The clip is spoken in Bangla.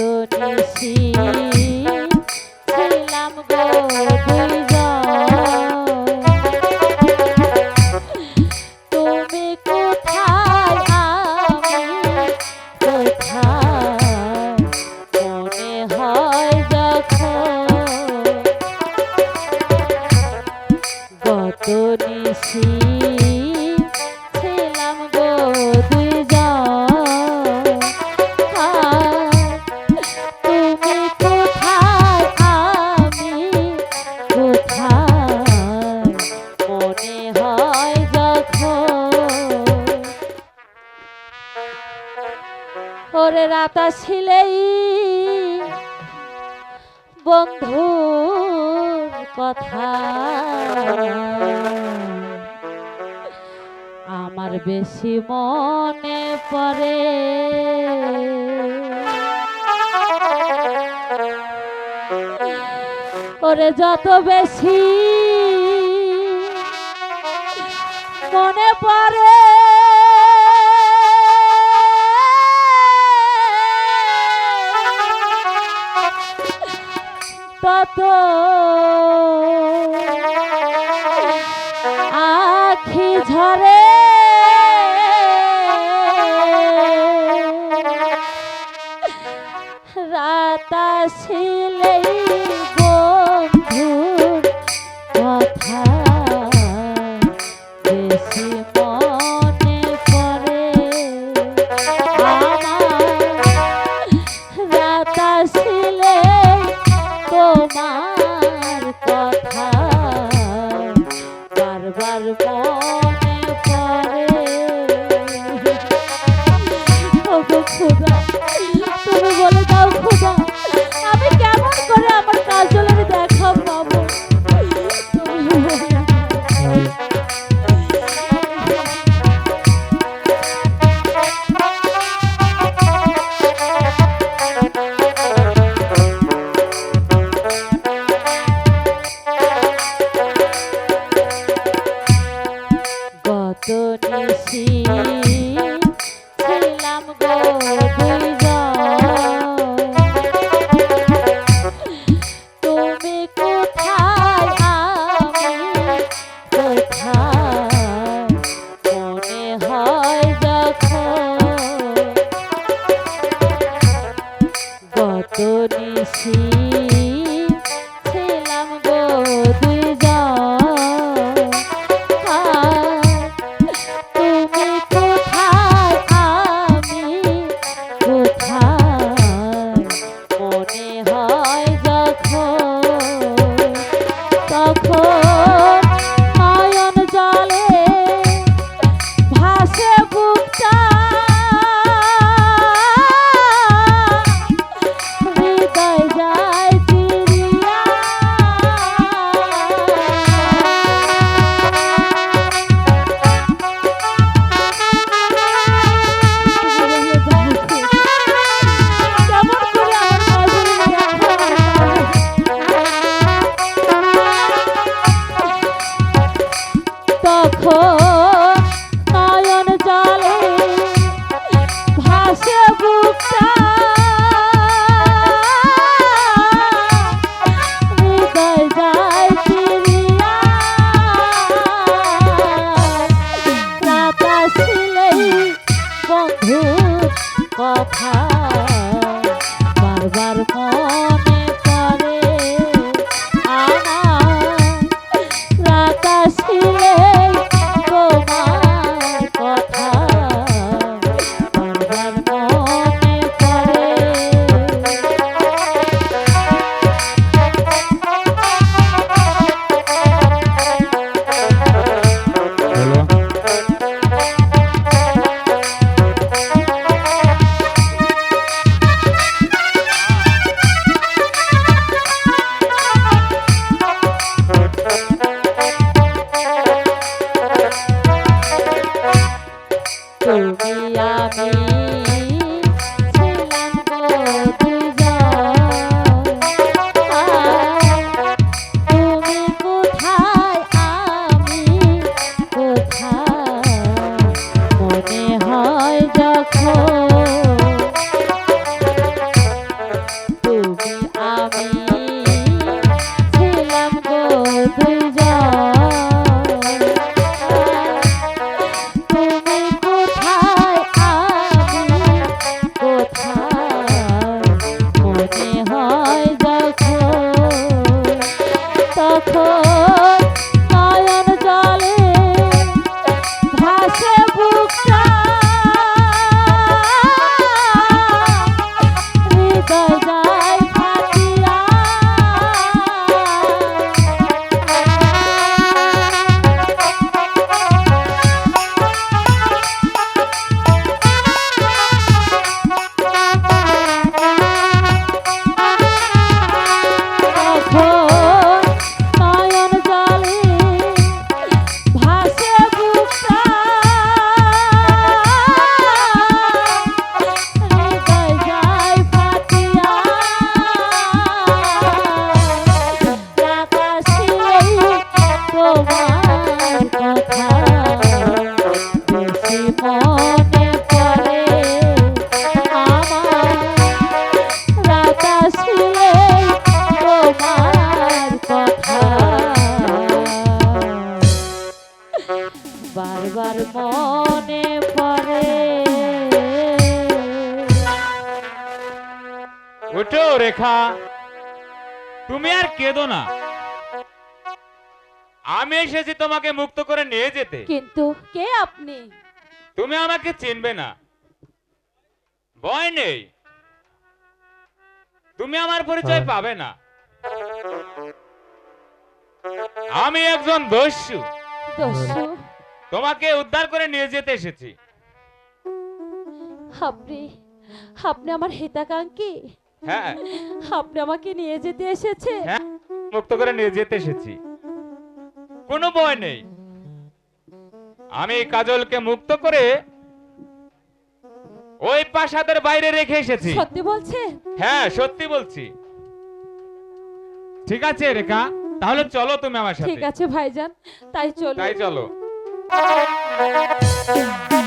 to see. তা ছিলেই বন্ধু কথা। আমার বেশি মনে পড়ে। ওরে যত বেশি মনে পড়ে। তত আখি ঝরে। রাতা ছিলেই বন্ধু বারবার মনে পড়ে। ওঠো রেখা তুমি আর কেঁদো না। আমি এসেছি তোমাকে মুক্ত করে নিয়ে যেতে। কিন্তু কে আপনি? তুমি আমাকে চিনবে না। ভয় নেই। তুমি আমার পরিচয় হ্যাঁ। পাবে না। আমি একজন দস্যু। দস্যু? তোমাকে উদ্ধার করে নিয়ে যেতে এসেছি। আপনি আপনি আমার হিতাকাঙ্ক্ষী? হ্যাঁ। আপনি আমাকে নিয়ে যেতে এসেছে? হ্যাঁ মুক্ত করে নিয়ে যেতে এসেছি। কোনো ভয় নেই। আমি কাজলকে মুক্ত করে ওই প্রাসাদের বাইরে রেখে এসেছি। সত্যি বলছে হ্যাঁ সত্যি বলছি। ঠিক আছে রেখা। তাহলে চলো তুমি আমার সাথে। ঠিক আছে ভাইজান। তাই চলো তাই চলো। Thank you.